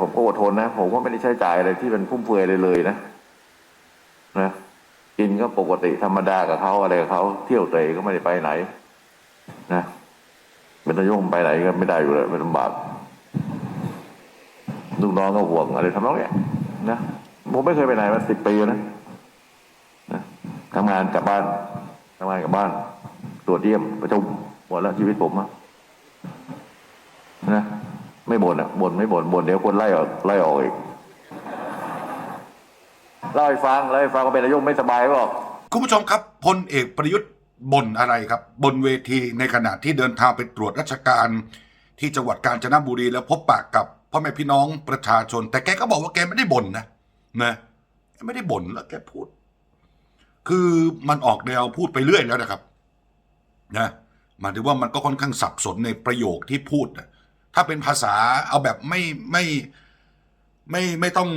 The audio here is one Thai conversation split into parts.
ผมก็อดทนนะ ผมก็ไม่ได้ใช้จ่ายอะไรที่เป็นฟุ่มเฟือยเลยเลยนะนะกินก็ปกติธรรมดากับเขาอะไรกับเขาเที่ยวเตะก็ไม่ได้ไปไหน นะเป็นนายกไปไหนก็ไม่ได้อยู่เลยไม่ลำบากลูกน้องก็ห่วงอะไรทำนองเนี้ยนะผมไม่เคยไปไหนมาสิบปีนะนะทำงานกลับบ้านทำงานกลับบ้าน ตรวจเยี่ยมประชุมหมดแล้วชีวิตผมอะนะ ไม่บ่นอะบ่นไม่บ่นบ่นเดี๋ยวคนไล่ออกไล่ออกอีกเล่าให้ฟังเล่าให้ฟังว่าเป็นนายกไม่สบายเปล่าคุณผู้ชมครับพลเอกประยุทธ์บ่นอะไรครับ บนเวทีในขณะที่เดินทางไปตรวจราชการ ที่จังหวัดกาญจนบุรีแล้วพบปากกับพ่อแม่พี่น้องประชาชน แต่แกก็บอกว่าแกไม่ได้บ่นนะนะไม่ได้บ่นแล้วแกพูด คือมันออกแนวพูดไปเรื่อยแล้วนะครับ นะหมายถึงว่ามันก็ค่อนข้างสับสนในประโยคที่พูดนะ ถ้าเป็นภาษาเอาแบบไม่ไม่ไม่ไม่ต้อง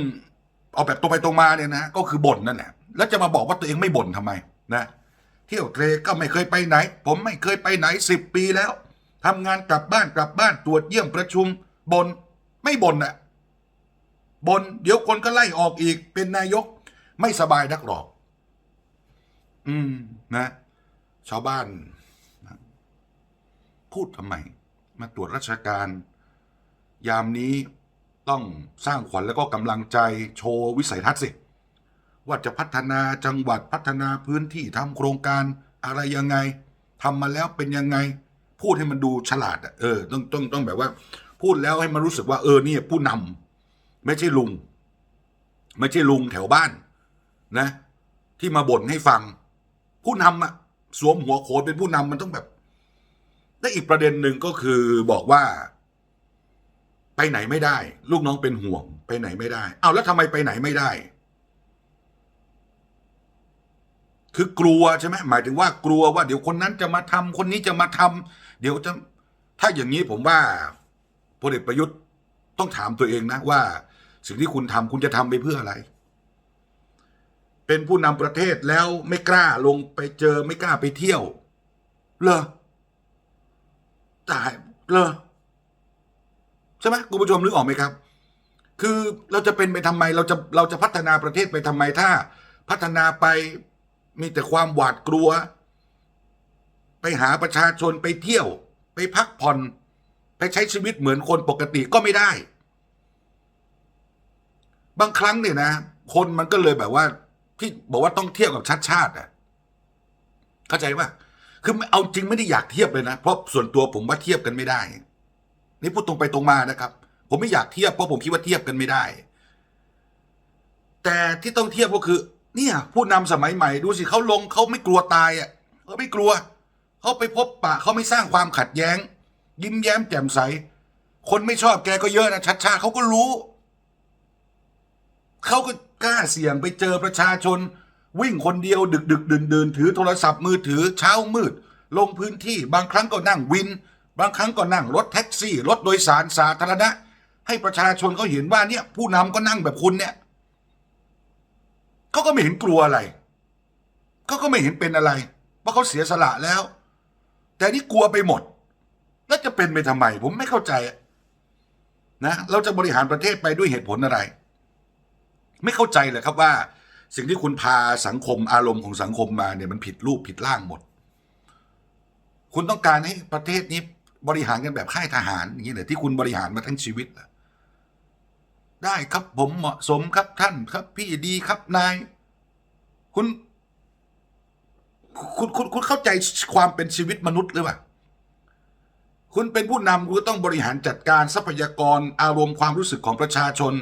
เอาแบบตรงไปตรงมาเนี่ยนะ ก็คือบ่นนั่นแหละแล้วจะมาบอกว่าตัวเองไม่บ่นทำไมนะเที่ยวเทรก็ไม่เคยไปไหน ผมไม่เคยไปไหนสิบปีแล้วทำงานกลับบ้านกลับบ้านตรวจเยี่ยมประชุมบน่นไม่บ่นนะบ่นเดี๋ยวคนก็ไล่ออกอีก เป็นนายกไม่สบายนักหรอก อืมนะ ชาวบ้าน พูดทำไม มาตรวจราชการ ยามนี้ต้องสร้างขวัญแล้วก็กำลังใจโชว์วิสัยทัศน์สิ ว่าจะพัฒนาจังหวัดพัฒนาพื้นที่ทำโครงการอะไรยังไงทำมาแล้วเป็นยังไง พูดให้มันดูฉลาดอะเออต้องต้องต้องแบบว่า พูดแล้วให้มันรู้สึกว่าเออเนี่ยผู้นำไม่ใช่ลุง ไม่ใช่ลุงแถวบ้านนะ ที่มาบ่นให้ฟัง ผู้นำอะสวมหัวโขนเป็นผู้นำมันต้องแบบและอีกประเด็นหนึ่งก็คือบอกว่า ไปไหนไม่ได้ ลูกน้องเป็นห่วง ไปไหนไม่ได้ เอาแล้วทำไมไปไหนไม่ได้ คือกลัวใช่ไหมหมายถึงว่ากลัวว่าเดี๋ยวคนนั้นจะมาทำคนนี้จะมาทำเดี๋ยวจะถ้าอย่างนี้ผมว่าพลเอกประยุทธ์ต้องถามตัวเองนะว่า สิ่งที่คุณทำคุณจะทำไปเพื่ออะไร เป็นผู้นำประเทศแล้วไม่กล้าลงไปเจอไม่กล้าไปเที่ยวเหรอตายเหรอ ใช่ไหมคุณผู้ชมนึกออกไหมครับ คือเราจะเป็นไปทำไมเราจะเราจะพัฒนาประเทศไปทำไมถ้า พัฒนาไปมีแต่ความหวาดกลัว ไปหาประชาชนไปเที่ยว ไปพักผ่อน ไปใช้ชีวิตเหมือนคนปกติก็ไม่ได้ บางครั้งเนี่ยนะ คนมันก็เลยแบบว่า ที่บอกว่าต้องเทียบกับชาติชาติอะเข้าใจป่ะคือเอาจริงไม่ได้อยากเทียบเลยนะ เพราะส่วนตัวผมว่าเทียบกันไม่ได้ นี่พูดตรงไปตรงมานะครับ ผมไม่อยากเทียบเพราะผมคิดว่าเทียบกันไม่ได้ แต่ที่ต้องเทียบก็คือ เนี่ย ผู้นำสมัยใหม่ดูสิเขาลงเขาไม่กลัวตายอะเขาไม่กลัวเขาไปพบปะเขาไม่สร้างความขัดแย้ง ยิ้มแย้มแจ่มใส คนไม่ชอบแกก็เยอะนะชัดชาเขาก็รู้เขาก็กล้าเสี่ยงไปเจอประชาชน วิ่งคนเดียวดึกดึกเดื่นดื่นถือโทรศัพท์มือถือเช้ามืด ลงพื้นที่บางครั้งก็นั่งวิน บางครั้งก็นั่งรถแท็กซี่ รถโดยสารสาธารณะ ให้ประชาชนเขาเห็นว่าเนี่ย ผู้นำก็นั่งแบบคุณเนี่ยเขาก็ไม่เห็นกลัวอะไรเขาก็ไม่เห็นเป็นอะไร เพราะเขาเสียสละแล้ว แต่นี่กลัวไปหมด แล้วจะเป็นไปทำไม ผมไม่เข้าใจนะเราจะบริหารประเทศไปด้วยเหตุผลอะไร ไม่เข้าใจเลยครับว่า สิ่งที่คุณพาสังคมอารมณ์ของสังคมมาเนี่ยมันผิดรูปผิดร่างหมด คุณต้องการให้ประเทศนี้ บริหารกันแบบค่ายทหารอย่างนี้เหรอที่คุณบริหารมาทั้งชีวิตเหรอได้ครับผมเหมาะสมครับท่านครับ พี่ดีครับนาย คุณ คุณคุณคุณเข้าใจความเป็นชีวิตมนุษย์หรือเปล่าคุณเป็นผู้นำคุณก็ต้องบริหารจัดการทรัพยากรอารมณ์ความรู้สึกของประชาชน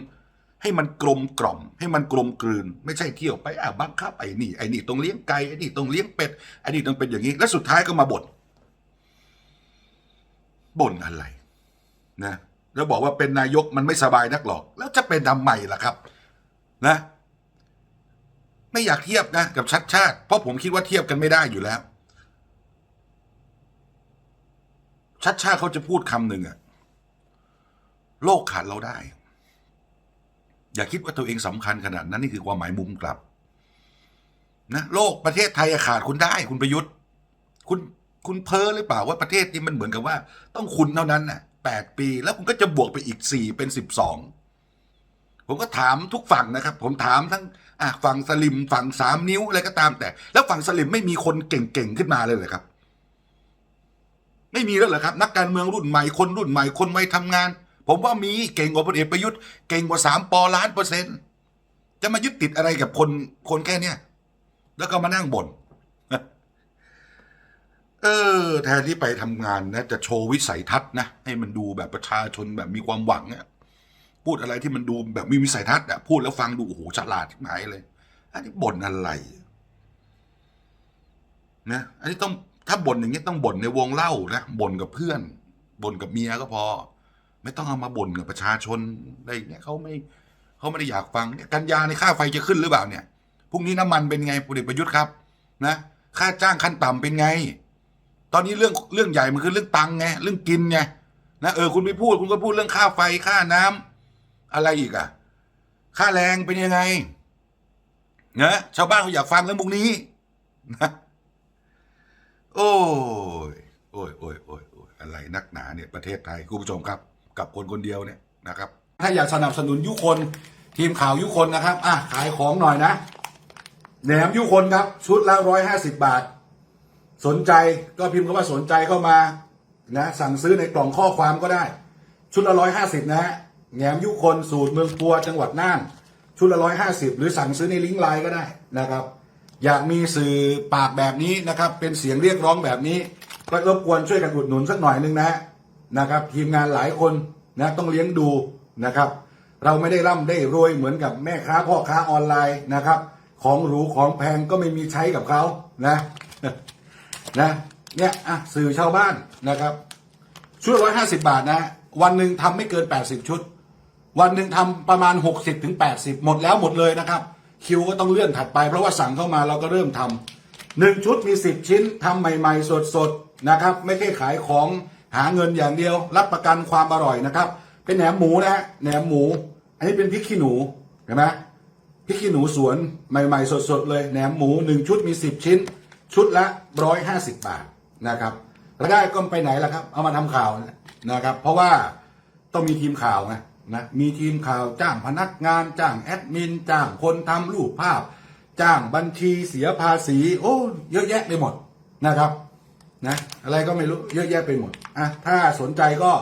ให้มันกลมกล่อม ให้มันกลมกลืน ไม่ใช่เที่ยวไปอะบังคับไอ้นี่ไอ้นี่ต้องเลี้ยงไก่ไอ้นี่ต้องเลี้ยงเป็ดไอ้นี่ต้องเป็นอย่างนี้ แล้วสุดท้ายก็มาบ่น บ่นอะไรนะแล้วบอกว่าเป็นนายกมันไม่สบายนักหรอก แล้วจะเป็นทำไมล่ะครับ นะ ไม่อยากเทียบนะกับชัดชาติ เพราะผมคิดว่าเทียบกันไม่ได้อยู่แล้ว ชัดชาติเขาจะพูดคำหนึ่งอะโลกขาดเราได้ อย่าคิดว่าตัวเองสำคัญขนาดนั้นนี่คือความหมายมุมกลับนะโลกประเทศไทยขาดคุณได้ คุณประยุทธ์ คุณ คุณเพ้อหรือเปล่าว่าประเทศนี้มันเหมือนกับว่า ต้องคุณเท่านั้นน่ะแปดปี แล้วคุณก็จะบวกไปอีกสี่เป็นสิบสองผมก็ถามทุกฝั่งนะครับ ผมถามทั้งอะฝั่งสลิมฝั่งสามนิ้วอะไรก็ตามแต่ แล้วฝั่งสลิมไม่มีคนเก่งๆขึ้นมาเลยเหรอครับ ไม่มีแล้วเหรอครับ นักการเมืองรุ่นใหม่คนรุ่นใหม่คนวัยทำงาน ผมว่ามีเก่งกว่าพลเอกประยุทธ์เก่งกว่าสามปอล้านเปอร์เซ็นต์จะมายึดติดอะไรกับคนคนแค่เนี้ยแล้วก็มานั่งบ่น เออแทนที่ไปทำงานนะจะโชว์วิสัยทัศน์นะให้มันดูแบบประชาชนแบบมีความหวังเนี่ยพูดอะไรที่มันดูแบบมีวิสัยทัศน์อะพูดแล้วฟังดูโอ้โหฉลาดที่ไหนเลย อันนี้บ่นอะไรนะอันนี้ต้องถ้าบ่นอย่างนี้ต้องบ่นในวงเล่านะบ่นกับเพื่อนบ่นกับเมียก็พอ ไม่ต้องเอามาบ่นกับประชาชนอะไรอย่างเงี้ยเขาไม่เขาไม่ได้อยากฟังเนี่ยกันยาในค่าไฟจะขึ้นหรือเปล่าเนี่ยพรุ่งนี้น้ำมันเป็นไงพลเอกประยุทธ์ครับ นะ ค่าจ้างขั้นต่ำเป็นไง ตอนนี้เรื่องเรื่องใหญ่มันคือเรื่องตังไงเรื่องกินไงนะเออคุณไม่พูดคุณก็พูดเรื่องค่าไฟค่าน้ำอะไรอีกอะค่าแรงเป็นยังไงนะชาวบ้านเขาอยากฟังเรื่องพวกนี้นะโอ้ยโอ้ยโอ้ยโอ้ยโอ้ยอะไรนักหนาเนี่ยประเทศไทยคุณผู้ชมครับ กับคนคนเดียวเนี่ยนะครับ ถ้าอยากสนับสนุนยุคนทีมข่าวยุคนนะครับ อะขายของหน่อยนะแหนมยุคนครับ ชุดละร้อยห้าสิบบาท สนใจก็พิมพ์คำว่าสนใจเข้ามานะสั่งซื้อในกล่องข้อความก็ได้ ชุดละร้อยห้าสิบนะฮะแหนมยุคนสูตรเมืองปัวจังหวัดน่าน ชุดละร้อยห้าสิบหรือสั่งซื้อในลิงก์ไลน์ก็ได้นะครับ อยากมีสื่อปากแบบนี้นะครับ เป็นเสียงเรียกร้องแบบนี้ก็รบกวนช่วยกันอุดหนุนสักหน่อยหนึ่งนะฮะนะครับ ทีมงานหลายคนนะต้องเลี้ยงดูนะครับ เราไม่ได้ร่ำได้รวยเหมือนกับแม่ค้าพ่อค้าออนไลน์นะครับ ของหรูของแพงก็ไม่มีใช้กับเขานะ นะเนี่ยอะสื่อชาวบ้านนะครับ ชุดร้อยห้าสิบาทนะ วันหนึ่งทำไม่เกินแปดสิบชุด วันหนึ่งทำประมาณหกสิบถึงแปดสิบหมดแล้วหมดเลยนะครับ คิวก็ต้องเลื่อนถัดไปเพราะว่าสั่งเข้ามาเราก็เริ่มทำหนึ่งชุดมีสิบชิ้นทำใหม่ ๆ สดๆนะครับ ไม่ใช่ขายของหาเงินอย่างเดียว รับประกันความอร่อยนะครับ เป็นแหนมหมูนะฮะแหนมหมู อันนี้เป็นพริกขี้หนูเห็นไหมพริกขี้หนูสวนใหม่ ๆ สดๆเลยแหนมหมูหนึ่งชุดมีสิบชิ้น ชุดละร้อยห้าสิบบาทนะครับแล้วได้ก็ไปไหนล่ะครับ เอามาทำข่าวนะครับ เพราะว่าต้องมีทีมข่าวไงนะมีทีมข่าวจ้างพนักงาน จ้างแอดมิน จ้างคนทำรูปภาพ จ้างบัญชีเสียภาษี โอ้เยอะแยะไปหมดนะครับนะอะไรก็ไม่รู้เยอะแยะไปหมดอะถ้าสนใจก็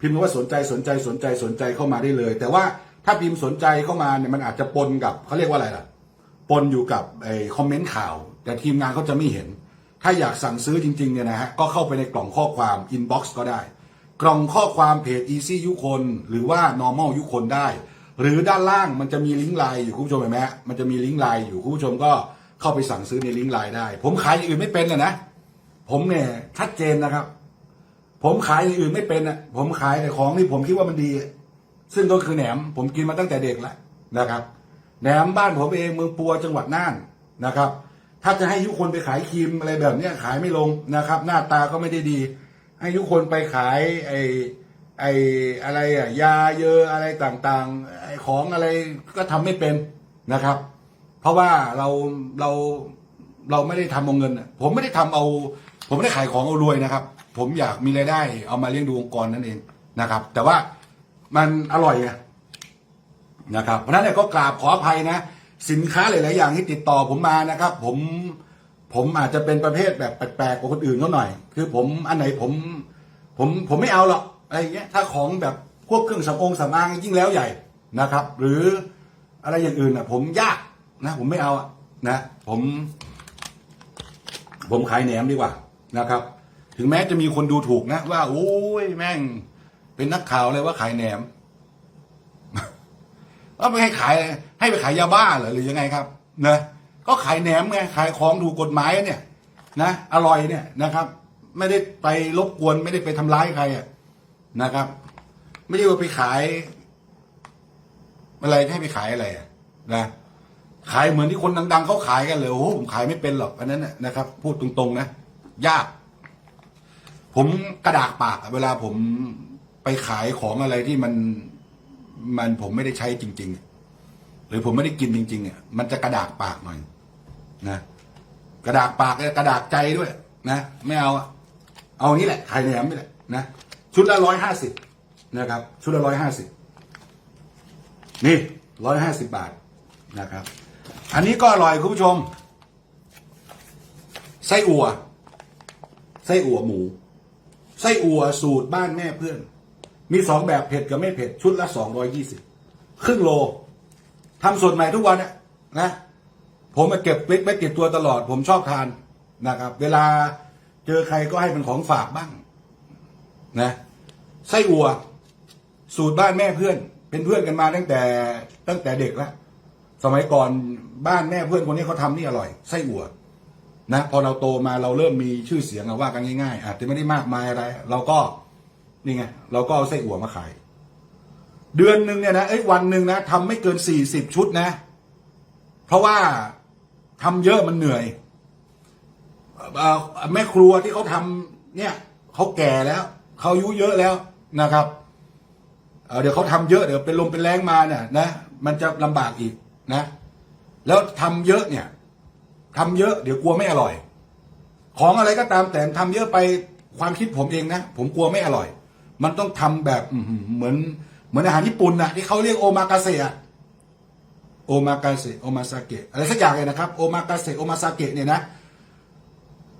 พิมพ์ว่าสนใจสนใจสนใจสนใจเข้ามาได้เลย แต่ว่าถ้าพิมพ์สนใจเข้ามาเนี่ยมันอาจจะปนกับเขาเรียกว่าอะไรล่ะ ปนอยู่กับไอ้คอมเมนต์ข่าว แต่ทีมงานเขาจะไม่เห็น ถ้าอยากสั่งซื้อจริงๆเนี่ยนะฮะก็เข้าไปในกล่องข้อความ inbox ก็ได้ กล่องข้อความเพจ easy ยุคน หรือว่า normal ยุคนได้ หรือด้านล่างมันจะมีลิงก์ไลน์อยู่คุณผู้ชมเห็นไหมมันจะมีลิงก์ไลน์อยู่คุณผู้ชมก็เข้าไปสั่งซื้อในลิงก์ไลน์ได้ ผมขายอย่างอื่นไม่เป็นนะนะผมเนี่ยชัดเจนนะครับ ผมขายอย่างอื่นไม่เป็นอะผมขายแต่ของที่ผมคิดว่ามันดี ซึ่งก็คือแหนม ผมกินมาตั้งแต่เด็กแล้วนะครับ แหนมบ้านผมเองเมืองปัวจังหวัดน่านนะครับ ถ้าจะให้ยุคนไปขายครีมอะไรแบบเนี้ยขายไม่ลงนะครับ หน้าตาก็ไม่ได้ดี ให้ยุคนไปขายไอ้ไอ้อะไรอะยาเยอะอะไรต่างๆไอของอะไรก็ทำไม่เป็นนะครับ เพราะว่าเราเราเราไม่ได้ทำเอาเงินผมไม่ได้ทำเอา ผมไม่ได้ขายของเอารวยนะครับ ผมอยากมีรายได้ เอามาเลี้ยงดูองค์กรนั่นเองนะครับ แต่ว่ามันอร่อยไง นะครับเพราะฉะนั้นเนี่ยก็กราบขออภัยนะ สินค้าหลาย ๆ อย่างที่ติดต่อผมมานะครับ ผมผมอาจจะเป็นประเภทแบบแปลก ๆ กว่าคนอื่นเขาหน่อย คือผมอันไหนผม ผมผมไม่เอาหรอกอะไรเงี้ยถ้าของแบบพวกเครื่องสำอางสำอางยิ่งแล้วใหญ่นะครับ หรืออะไรอย่างอื่นอะ ผมยากนะ ผมไม่เอาอะนะ ผม ผมขายแหนมดีกว่านะครับ ถึงแม้จะมีคนดูถูกนะ ว่าโอ้ยแม่ง เป็นนักข่าวเลยว่าขายแหนม ก็ไม่ให้ขายให้ไปขายยาบ้าเหรอหรือยังไงครับนะก็ขายแหนมไงขายของถูกกฎหมายเนี่ยนะอร่อยเนี่ยนะครับ ไม่ได้ไปรบกวนไม่ได้ไปทำร้ายใครอะนะครับ ไม่ใช่ว่าไปขายอะไรให้ไปขายอะไรอะนะขายเหมือนที่คนดัง ๆเขาขายกันเลยโอ้โหผมขายไม่เป็นหรอกอันนั้นนะครับ พูดตรงๆนะยาก ผมกระดากปากเวลาผมไปขายของอะไรที่มัน มันผมไม่ได้ใช้จริง ๆ หรือผมไม่ได้กินจริงๆอะมันจะกระดากปากหน่อยนะกระดากปากกระดากใจด้วย นะไม่เอาอะเอาอย่างนี้แหละไขายแหนมนี่แหละนะชุดละร้อยห้าสิบนะครับ ชุดละร้อยห้าสิบนี่ร้อยห้าสิบบาทนะครับ อันนี้ก็อร่อยคุณผู้ชม ไส้อั่วไส้อั่วหมู ไส้อั่วสูตรบ้านแม่เพื่อน มีสองแบบเผ็ดกับไม่เผ็ดชุดละสองร้อยยี่สิบครึ่งโลทำสดใหม่ทุกวันนะนะ ผมมาเก็บไว้ติดตัวตลอด ผมชอบทานนะครับ เวลาเจอใครก็ให้เป็นของฝากบ้าง นะไส้อั่วสูตรบ้านแม่เพื่อน เป็นเพื่อนกันมาตั้งแต่ตั้งแต่เด็กแล้วสมัยก่อนบ้านแม่เพื่อนคนนี้เขาทำนี่อร่อยไส้อั่วนะพอเราโตมาเราเริ่มมีชื่อเสียงว่ากันง่ายๆ อาจจะไม่ได้มากมายอะไร เราก็ นี่ไงเราก็เอาไส้อั่วมาขาย เดือนหนึ่งเนี่ยนะเอ้ยวันหนึ่งนะทำไม่เกินสี่สิบชุดนะ เพราะว่าทำเยอะมันเหนื่อยอแม่ครัวที่เขาทำเนี่ยเขาแก่แล้วเขาอายุเยอะแล้วนะครับเเดี๋ยวเขาทำเยอะเดี๋ยวเป็นลมเป็นแรงมาเนี่ยนะมันจะลำบากอีกนะ แล้วทำเยอะเนี่ยทำเยอะเดี๋ยวกลัวไม่อร่อย ของอะไรก็ตามแต่ทำเยอะไปความคิดผมเองนะ ผมกลัวไม่อร่อย มันต้องทำแบบเหมือนเหมือนอาหารญี่ปุ่นนะที่เขาเรียกโอมากาเสะโอมากาเสะโอมาซาเกะอะไรสักอย่างเลยนะครับ โอมากาเสะโอมาซาเกะเนี่ยนะ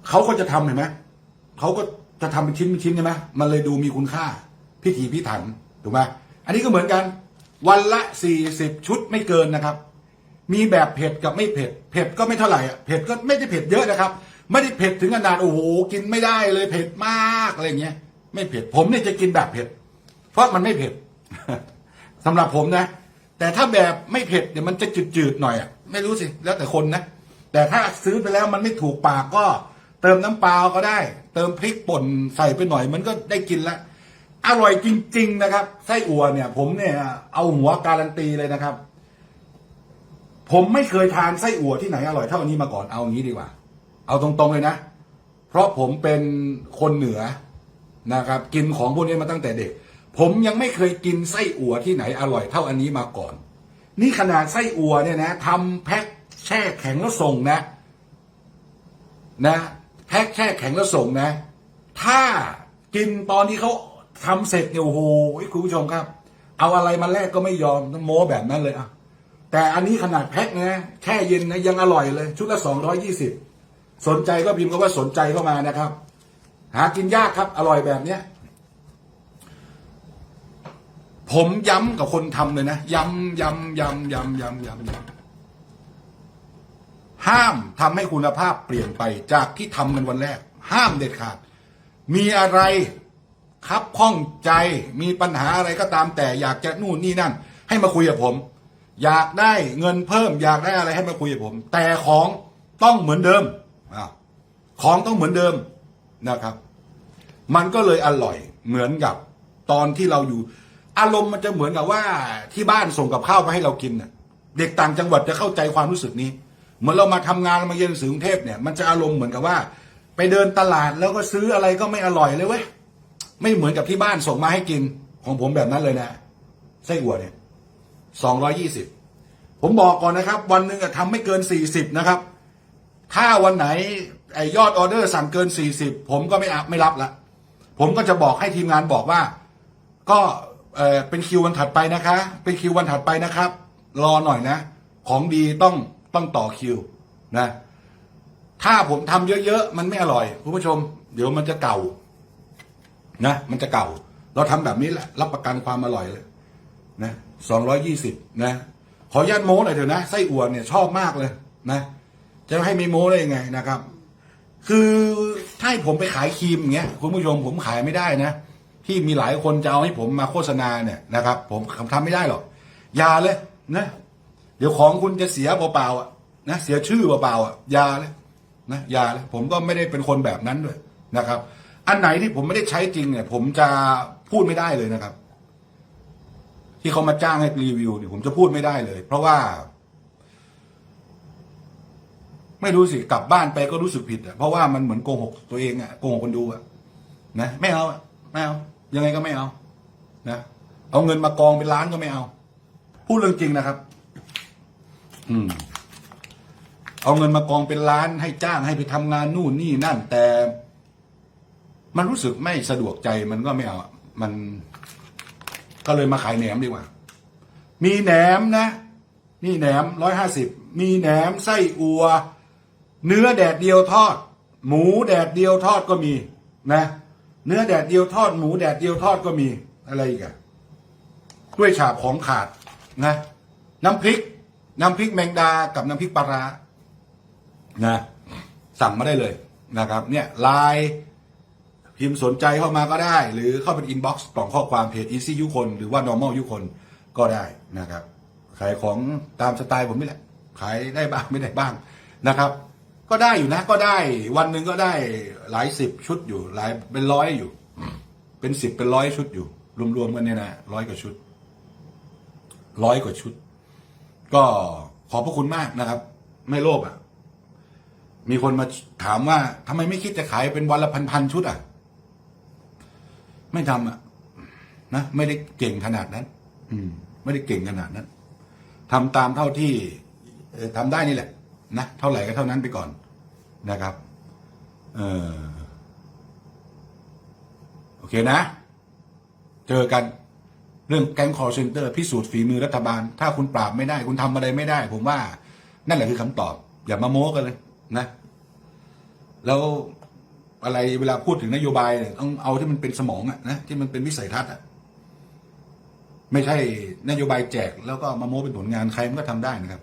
เขาก็จะทำเห็นไหมเขาก็จะทำเป็นชิ้นเป็นชิ้นใช่ไหมมันเลยดูมีคุณค่า พิถีพิถันถูกไหมอันนี้ก็เหมือนกัน วันละสี่สิบชุดไม่เกินนะครับ มีแบบเผ็ดกับไม่เผ็ด เผ็ดก็ไม่เท่าไหร่อะเผ็ดก็ไม่ได้เผ็ดเยอะนะครับ ไม่ได้เผ็ดถึงขนาดโอ้โหกินไม่ได้เลยเผ็ดมากอะไรเงี้ย ไม่เผ็ด ผมเนี่ยจะกินแบบเผ็ด เพราะมันไม่เผ็ดสำหรับผมนะ แต่ถ้าแบบไม่เผ็ดเดี๋ยวมันจะจืดๆหน่อยอะไม่รู้สิแล้วแต่คนนะแต่ถ้าซื้อไปแล้วมันไม่ถูกปากก็เติมน้ำปลาก็ได้ เติมพริกป่นใส่ไปหน่อย มันก็ได้กินละอร่อยจริง ๆ นะครับไส้อั่วเนี่ย ผมเนี่ย เอาหัวการันตีเลยนะครับ ผมไม่เคยทานไส้อั่วที่ไหนอร่อยเท่านนี้มาก่อนเอางี้ดีกว่า เอาตรงๆเลยนะ เพราะผมเป็นคนเหนือ นะครับกินของพวกนี้มาตั้งแต่เด็ก ผมยังไม่เคยกินไส้อั่วที่ไหนอร่อยเท่าอันนี้มาก่อน นี่ขนาดไส้อั่วเนี่ยนะทำแพ็คแช่แข็งแล้วส่งนะ นะแพ็คแช่แข็งแล้วส่งนะ ถ้ากินตอนที่เขาทำเสร็จเนี่ยโอ้โหคุณผู้ชมครับ เอาอะไรมาแลกก็ไม่ยอมต้องโม้แบบนั้นเลยอะแต่อันนี้ขนาดแพ็คนะแช่เย็นนะยังอร่อยเลย ชุดละสองร้อยี่สิบสนใจก็พิมพ์ก็ว่าสนใจเข้ามานะครับ หากินยากครับ อร่อยแบบเนี้ย ผมย้ำกับคนทำเลยนะ ย้ำย้ำย้ำย้ำย้ำย้ำย้ำห้ามทำให้คุณภาพเปลี่ยนไปจากที่ทำกันวันแรก ห้ามเด็ดขาด มีอะไรคับข้องใจมีปัญหาอะไรก็ตามแต่อยากจะนู่นนี่นั่น ให้มาคุยกับผม อยากได้เงินเพิ่ม อยากได้อะไรให้มาคุยกับผม แต่ของต้องเหมือนเดิมของต้องเหมือนเดิม นะครับ มันก็เลยอร่อยเหมือนกับตอนที่เราอยู่ อารมณ์มันจะเหมือนกับว่าที่บ้านส่งกับข้าวมาให้เรากินน่ะ เด็กต่างจังหวัดจะเข้าใจความรู้สึกนี้เหมือนเรามาทำงานมาเรียนหนังสือกรุงเทพเนี่ยมันจะอารมณ์เหมือนกับว่า ไปเดินตลาดแล้วก็ซื้ออะไรก็ไม่อร่อยเลยเว้ยไม่เหมือนกับที่บ้านส่งมาให้กิน ของผมแบบนั้นเลยนะไส้อั่วเนี่ยสองร้อยยี่สิบผมบอกก่อนนะครับ วันหนึ่งอะทำไม่เกินสี่สิบนะครับ ถ้าวันไหนไอยอดออเดอร์สั่งเกินสี่สิบผมก็ไม่ไม่รับละผมก็จะบอกให้ทีมงานบอกว่า ก็เออเป็นคิววันถัดไปนะคะ เป็นคิววันถัดไปนะครับ รอหน่อยนะ ของดีต้องต้องต่อคิวนะ ถ้าผมทำเยอะๆ มันไม่อร่อยคุณผู้ชม เดี๋ยวมันจะเก่า นะ มันจะเก่า เราทำแบบนี้แหละ รับประกันความอร่อยเลยนะสองร้อยยี่สิบนะ ขออนุญาตโม้หน่อยเถอะนะไส้อั่วเนี่ยชอบมากเลยนะ จะให้ไม่โม้ได้ยังไงนะครับ คือถ้าให้ผมไปขายครีมอย่างเงี้ยคุณผู้ชมผมขายไม่ได้นะ ที่มีหลายคนจะเอาให้ผมมาโฆษณาเนี่ยนะครับ ผมทำไม่ได้หรอกอย่าเลยนะเดี๋ยวของคุณจะเสียเปล่าๆอะนะเสียชื่อเปล่าๆอะอย่าเลยนะอย่าเลยผมก็ไม่ได้เป็นคนแบบนั้นด้วยนะครับ อันไหนที่ผมไม่ได้ใช้จริงเนี่ย ผมจะพูดไม่ได้เลยนะครับ ที่เขามาจ้างให้รีวิวเนี่ยผมจะพูดไม่ได้เลย เพราะว่า ไม่รู้สิกลับบ้านไปก็รู้สึกผิดอะเพราะว่ามันเหมือนโกหกตัวเองอะโกหกคนดูอะนะไม่เอาไม่เอายังไงก็ไม่เอานะเอาเงินมากองเป็นล้านก็ไม่เอา พูดเรื่องจริงนะครับ อืม เอาเงินมากองเป็นล้านให้จ้างให้ไปทำงานนู่นนี่นั่น แต่ มันรู้สึกไม่สะดวกใจมันก็ไม่เอามันก็เลยมาขายแหนมดีกว่า มีแหนมนะ นี่แหนมร้อยห้าสิบมีแหนมไส้อัว เนื้อแดดเดียวทอด หมูแดดเดียวทอดก็มีนะ เนื้อแดดเดียวทอด หมูแดดเดียวทอดก็มีอะไรอีกอะกล้วยฉาบของขาดนะ น้ำพริก น้ำพริกแมงดากับน้ำพริกปลาร้านะสั่งมาได้เลยนะครับ เนี่ยไลน์พิมพ์สนใจเข้ามาก็ได้ หรือเข้าเป็นอินบ็อกซ์กล่องข้อความเพจ Easy ยุคน หรือว่า Normal ยุคนก็ได้นะครับ ขายของตามสไตล์ผมนี่แหละ ขายได้บ้างไม่ได้บ้างนะครับ ก็ได้อยู่นะ ก็ได้ วันหนึ่งก็ได้หลายสิบชุดอยู่ หลายเป็นร้อยอยู่ เป็นสิบเป็นร้อยชุดอยู่ รวมๆกันเนี่ยนะร้อยกว่าชุดร้อยกว่าชุด ก็ขอบพระคุณมากนะครับ ไม่โลภอะ มีคนมาถามว่าทำไมไม่คิดจะขายเป็นวันละพันๆชุดอะ ไม่ทำอะนะไม่ได้เก่งขนาดนั้น อืม ไม่ได้เก่งขนาดนั้นทำตามเท่าที่ทำได้นี่แหละ นะเท่าไหร่ก็เท่านั้นไปก่อนนะครับเออโอเคนะ เจอกันเรื่องแก๊งคอร์เซนเตอร์พิสูจน์ฝีมือรัฐบาล ถ้าคุณปราบไม่ได้ คุณทำอะไรไม่ได้ ผมว่า นั่นแหละคือคำตอบ อย่ามาโม้กันเลยนะ แล้วอะไรเวลาพูดถึงนโยบายเนี่ยต้องเอาที่มันเป็นสมองอะนะที่มันเป็นวิสัยทัศน์อะไม่ใช่นโยบายแจกแล้วก็มาโม้เป็นผลงานใครมันก็ทำได้นะครับ